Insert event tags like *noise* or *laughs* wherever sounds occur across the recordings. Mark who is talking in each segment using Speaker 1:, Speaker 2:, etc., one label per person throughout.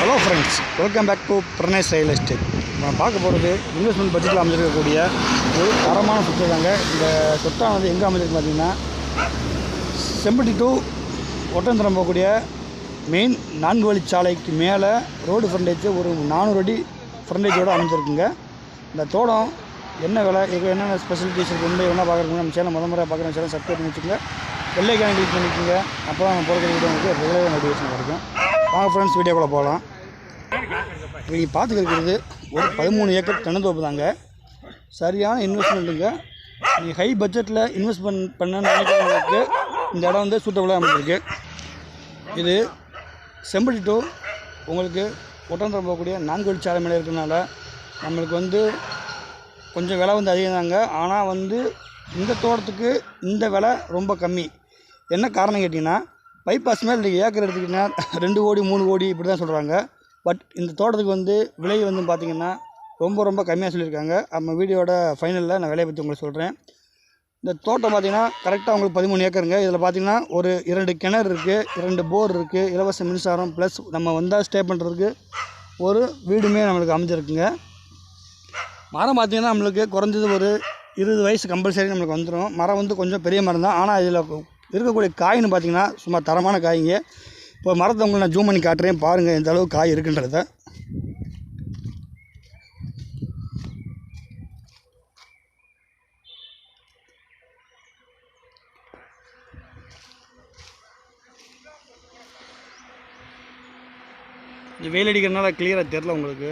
Speaker 1: Hello friends welcome back to Pranesh real estate நம்ம பார்க்க போகிறது இன்வெஸ்ட்மெண்ட் பட்ஜெட்டில் அமைஞ்சிருக்கக்கூடிய ஒரு தரமான சொத்து தாங்க. இந்த சொத்தானது எங்கே அமைஞ்சிருக்கு பார்த்தீங்கன்னா செம்பட்டி டு ஒட்டந்திரம் போகக்கூடிய மெயின் நான்கு வழிச்சாலைக்கு மேலே ரோடு ஃப்ரண்டேஜ் ஒரு நானூறு அடி ஃப்ரண்டேஜோடு அமைஞ்சிருக்குங்க. இந்த தோட்டம் என்ன விலை இதுக்கு என்னென்ன ஸ்பெஷலிட்டிஸ் இருக்குது உண்மை என்ன பார்க்குறீங்க நம்ம சேனல் முத முறை பார்க்குறோம் சேனல் சப்ஸ்கிரைப் பண்ணி வச்சுக்கோங்க வெள்ளைக்கான கிளிக் பண்ணிக்கோங்க. அப்போ தான் நம்ம போகிற வீடியோ உங்களுக்கு ரெகுலராக நோட்டிஃபிகேஷன் கிடைக்கும். வாங்க ஃப்ரெண்ட்ஸ் வீடியோக்குள்ளே போகலாம் இப்போ நீங்கள் பார்த்துக்கிறது ஒரு பதிமூணு ஏக்கர் தென்னந்தோப்பு தாங்க. சரியான இன்வெஸ்ட்மெண்ட்டுங்க நீங்கள் ஹை பட்ஜெட்டில் இன்வெஸ்ட்மெண்ட் பண்ண நினைக்கிறவங்களுக்கு இந்த இடம் வந்து சூட்டபுளாக அமைஞ்சிருக்கு. இது செம்பட்டி டூ உங்களுக்கு ஒட்டந்தரம் போகக்கூடிய நான்கு சாலை மேலே இருக்கிறனால நம்மளுக்கு வந்து கொஞ்சம் விலை வந்து அதிகம் தாங்க ஆனால் வந்து இந்த தோட்டத்துக்கு இந்த விலை ரொம்ப கம்மி. என்ன காரணம் கேட்டிங்கன்னா பைபாஸ் மேலே இன்றைக்கி ஏக்கர் எடுத்துக்கிட்டிங்கன்னா ரெண்டு கோடி மூணு கோடி இப்படி தான் சொல்கிறாங்க பட் இந்த தோட்டத்துக்கு வந்து விலை வந்து பார்த்திங்கன்னா ரொம்ப ரொம்ப கம்மியாக சொல்லியிருக்காங்க. நம்ம வீடியோட ஃபைனலில் நான் விலையை பற்றி உங்களுக்கு சொல்கிறேன் இந்த தோட்டம் பார்த்திங்கன்னா கரெக்டாக உங்களுக்கு பதிமூணு ஏக்கருங்க. இதில் பார்த்திங்கன்னா ஒரு இரண்டு கிணறு இருக்குது இரண்டு போர் இருக்குது இலவச மின்சாரம் ப்ளஸ் நம்ம வந்தால் ஸ்டே பண்ணுறதுக்கு ஒரு வீடுமே நம்மளுக்கு அமைஞ்சிருக்குங்க. மரம் பார்த்திங்கன்னா நம்மளுக்கு குறைஞ்சது ஒரு இருபது வயசு கம்பல்சரி நம்மளுக்கு வந்துடும் மரம் வந்து கொஞ்சம் பெரிய மரம் தான் ஆனால் இதில் இருக்கக்கூடிய காயின்னு பார்த்திங்கன்னா சும்மா தரமான காய்ங்க. இப்போ மரத்தை உங்களுக்கு நான் ஜூம் பண்ணி காட்டுறேன். பாருங்கள் எந்த அளவுக்கு காய் இருக்குன்றத. வெயில் அடிக்கிறதுனால கிளியராக தெரில உங்களுக்கு.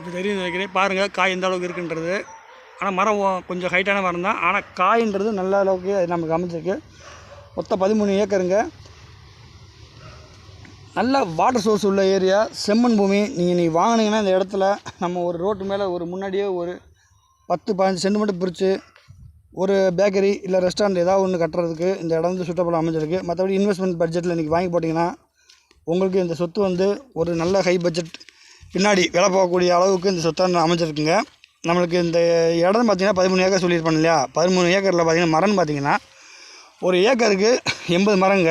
Speaker 1: இப்போ தெரியும் நினைக்கிறேன். பாருங்கள் காய் எந்த அளவுக்கு இருக்குன்றது. ஆனால் மரம் கொஞ்சம் ஹைட்டான மரம் தான். ஆனால் காயின்றது நல்ல அளவுக்கு நமக்கு அமைஞ்சிருக்கு மொத்தம் பதிமூணு ஏக்கருங்க. நல்ல வாட்டர் சோர்ஸ் உள்ள ஏரியா செம்மண் பூமி. நீங்கள் நீங்கள் வாங்கினீங்கன்னா இந்த இடத்துல நம்ம ஒரு ரோட்டு மேலே ஒரு முன்னாடியே ஒரு பத்து பதினஞ்சு சென்டிமீட்டர் மட்டும் பிரித்து ஒரு பேக்கரி இல்லை ரெஸ்டாரண்ட் ஏதாவது ஒன்று கட்டுறதுக்கு இந்த இடம் வந்து சுட்டப்படம் அமைஞ்சிருக்கு. மற்றபடி இன்வெஸ்ட்மெண்ட் பட்ஜெட்டில் இன்றைக்கி வாங்கி போட்டிங்கன்னா உங்களுக்கு இந்த சொத்து வந்து ஒரு நல்ல ஹை பட்ஜெட் பின்னாடி விலை போகக்கூடிய அளவுக்கு இந்த சொத்தை அமைஞ்சிருக்குங்க. நம்மளுக்கு இந்த இடம் பார்த்திங்கன்னா பதிமூணு ஏக்கர் சொல்லியிருப்பேன் இல்லையா? பதிமூணு ஏக்கரில் பார்த்திங்கன்னா மரம்னு பார்த்திங்கன்னா ஒரு ஏக்கருக்கு எண்பது மரங்க.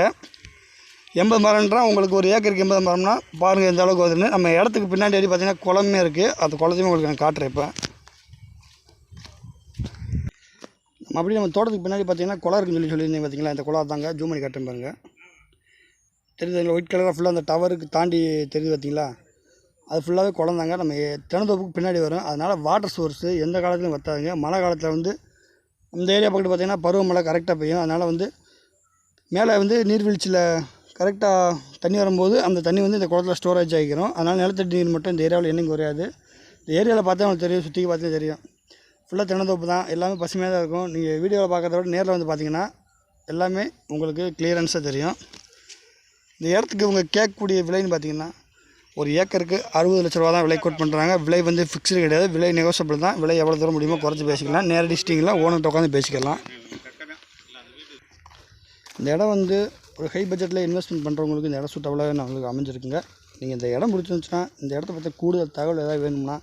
Speaker 1: எண்பது மரம்ன்றா உங்களுக்கு ஒரு ஏக்கருக்கு எண்பது மரம்னா பாருங்கள் எந்த அளவுக்கு வருதுன்னு. நம்ம இடத்துக்கு பின்னாடி அடி பார்த்திங்கன்னா குளமே இருக்குது அந்த குளத்தையும் உங்களுக்கு நான் காட்டுறேன் இப்போ. நம்ம அப்படி நம்ம தோட்டத்துக்கு பின்னாடி பார்த்தீங்கன்னா குளம் இருக்குன்னு சொல்லி சொல்லியிருந்தேன் பார்த்தீங்களா? இந்த குளம் தாங்க ஜூம் பண்ணி காட்டுறேன் பாருங்கள் தெரியுதுங்களா ஒயிட் கலராக ஃபுல்லாக அந்த டவருக்கு தாண்டி தெரியுது பார்த்தீங்களா? அது ஃபுல்லாகவே குளம் தாங்க நம்ம தினந்தோப்புக்கு பின்னாடி வரும். அதனால் வாட்டர் சோர்ஸு எந்த காலத்துலையும் வற்றாதுங்க மழை காலத்தில் வந்து இந்த ஏரியா பக்கத்து பார்த்தீங்கன்னா பருவமழை கரெக்டாக பெய்யும். அதனால் வந்து மேலே வந்து நீர்வீழ்ச்சியில் கரெக்டாக தண்ணி வரும்போது அந்த தண்ணி வந்து இந்த குளத்தில் ஸ்டோரேஜ் ஆகிக்கிறோம். அதனால் நிலத்தடி நீர் மட்டும் இந்த ஏரியாவில் என்றைக்கு குறையாது. இந்த ஏரியாவில் பார்த்தா உங்களுக்கு தெரியும். சுற்றி பார்த்தா தெரியும். ஃபுல்லாக திறந்தோப்பு தான். எல்லாமே பசுமையாக தான் இருக்கும். நீங்கள் வீடியோவில் பார்க்குறத விட நேரில் வந்து பார்த்தீங்கன்னா எல்லாமே உங்களுக்கு கிளியரன்ஸாக தெரியும். இந்த இடத்துக்கு இவங்க கேட்கக்கூடிய விலைன்னு பார்த்தீங்கன்னா ஒரு ஏக்கருக்கு அறுபது லட்ச ரூபா தான் விலை கோட் பண்ணுறாங்க விலை வந்து ஃபிக்ஸ்டு கிடையாது. விலை நெகோசியபிள் தான். விலை எவ்வளோ தூரம் முடியுமோ குறைச்சி பேசிக்கலாம். நேரடி ஸ்டிங்கில் ஓனர்கிட்ட உட்காந்து பேசிக்கலாம். இந்த இடம் வந்து ஒரு ஹை பட்ஜெட்டில் இன்வெஸ்ட்மெண்ட் பண்ணுறவங்களுக்கு இந்த இடம் சூட்டபுளாக நம்மளுக்கு அமைஞ்சிருக்குங்க. நீங்கள் இந்த இடம் பிடிச்சிருந்துச்சுன்னா இந்த இடத்த பற்றி கூடுதல் தகவல் ஏதாவது வேணும்னா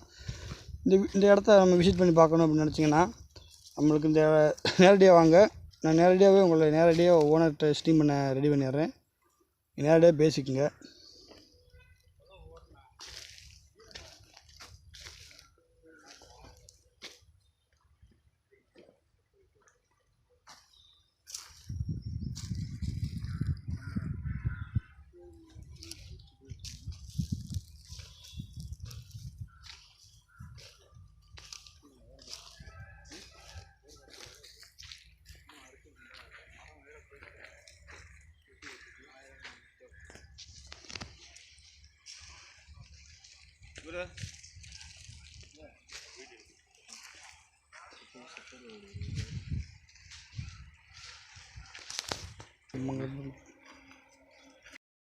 Speaker 1: இந்த இந்த இடத்த நம்ம விசிட் பண்ணி பார்க்கணும் அப்படின்னு நினச்சிங்கன்னா நம்மளுக்கு இந்த *laughs* நேரடியாக வாங்க. நான் நேரடியாகவே உங்களை நேரடியாக ஓனர்கிட்ட ஸ்டீம் பண்ண ரெடி பண்ணிடுறேன். நேரடியாக பேசிக்கங்க. the?